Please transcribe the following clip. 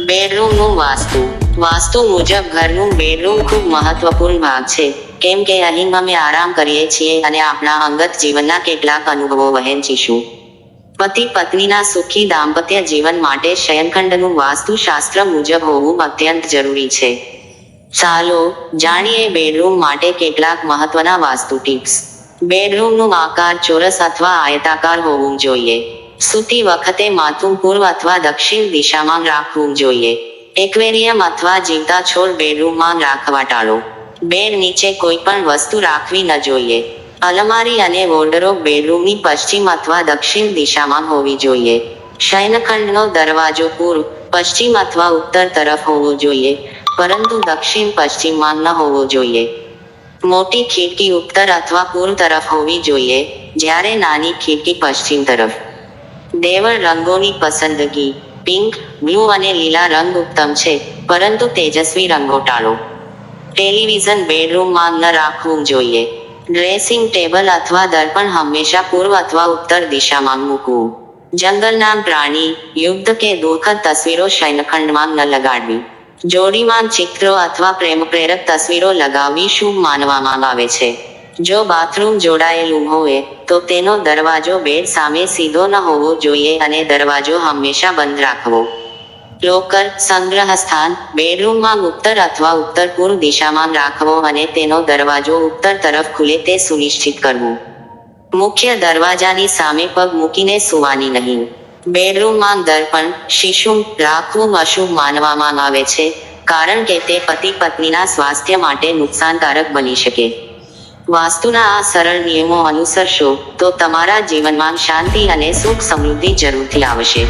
બેડરૂમનું વાસ્તુ. વાસ્તુ મુજબ ઘરનું બેડરૂમ ખૂબ મહત્વપૂર્ણ ભાગ છે. કેમ કે અહીં અમે આરામ કરીએ છીએ અને આપણા અંગત જીવનના કેટલાક અનુભવો વહેંચીશું. પતિ પત્નીના સુખી દાંપત્ય જીવન માટે શયનખંડનું વાસ્તુશાસ્ત્ર મુજબ હોવું અત્યંત જરૂરી છે. ચાલો જાણીએ બેડરૂમ માટે કેટલાક મહત્વના વાસ્તુ ટિપ્સ. બેડરૂમનું આકાર ચોરસ અથવા આયતાકાર હોવું જોઈએ. સૂતી વખતે માથું પૂર્વ અથવા દક્ષિણ દિશામાં રાખવું જોઈએ. એક્વેરિયમ અથવા જીવતા છોડ બેડરૂમમાં રાખવા ટાળો. બેડ નીચે કોઈ પણ વસ્તુ રાખવી ન જોઈએ. અલમારી અને વોર્ડરોબ બેડરૂમની પશ્ચિમ અથવા દક્ષિણ દિશામાં હોવી જોઈએ. શયનખંડનો દરવાજો પૂર્વ પશ્ચિમ અથવા ઉત્તર તરફ હોવો જોઈએ, પરંતુ દક્ષિણ પશ્ચિમમાં ન હોવો જોઈએ. મોટી ખીડકી ઉત્તર અથવા પૂર્વ તરફ હોવી જોઈએ, જ્યારે નાની ખીડકી પશ્ચિમ તરફ. દેવળ રંગોની પસંદગી. પિંક, બ્લુ અને લીલા રંગ ઉત્તમ છે, પરંતુ તેજસ્વી રંગો ટાળો. ટેલિવિઝન બેડરૂમમાં ન રાખવું જોઈએ. ડ્રેસિંગ ટેબલ અથવા દર્પણ હંમેશા પૂર્વ અથવા ઉત્તર દિશામાં મૂકવું. જંગલના પ્રાણી, યુદ્ધ કે દુઃખદ તસવીરો શયનખંડમાં ન લગાડવી. જોડીમાં ચિત્રો અથવા પ્રેમ પ્રેરક તસવીરો લગાવવી શુભ માનવામાં આવે છે. જો બાથરૂમ જોડાયેલું હોય, તો તેનો દરવાજો બેડ સામે સીધો ન હોવો જોઈએ અને દરવાજો હંમેશા બંધ રાખવો. લોકર સંગ્રહ સ્થાન બેડરૂમમાં ઉત્તર અથવા ઉત્તર પૂર્વ દિશામાં રાખવો અને તેનો દરવાજો ઉત્તર તરફ ખુલે તે સુનિશ્ચિત કરવું. મુખ્ય દરવાજાની સામે પગ મૂકીને સુવાની નહીં. બેડરૂમમાં દર્પણ, શિશુ, રાખવું અશુભ માનવામાં આવે છે, કારણ કે તે પતિ પત્નીના સ્વાસ્થ્ય માટે નુકસાનકારક બની શકે. વાસ્તુના આ સરળ નિયમો અનુસરશો તો તમારા જીવનમાં શાંતિ અને સુખ સમૃદ્ધિ જરૂરથી આવશે.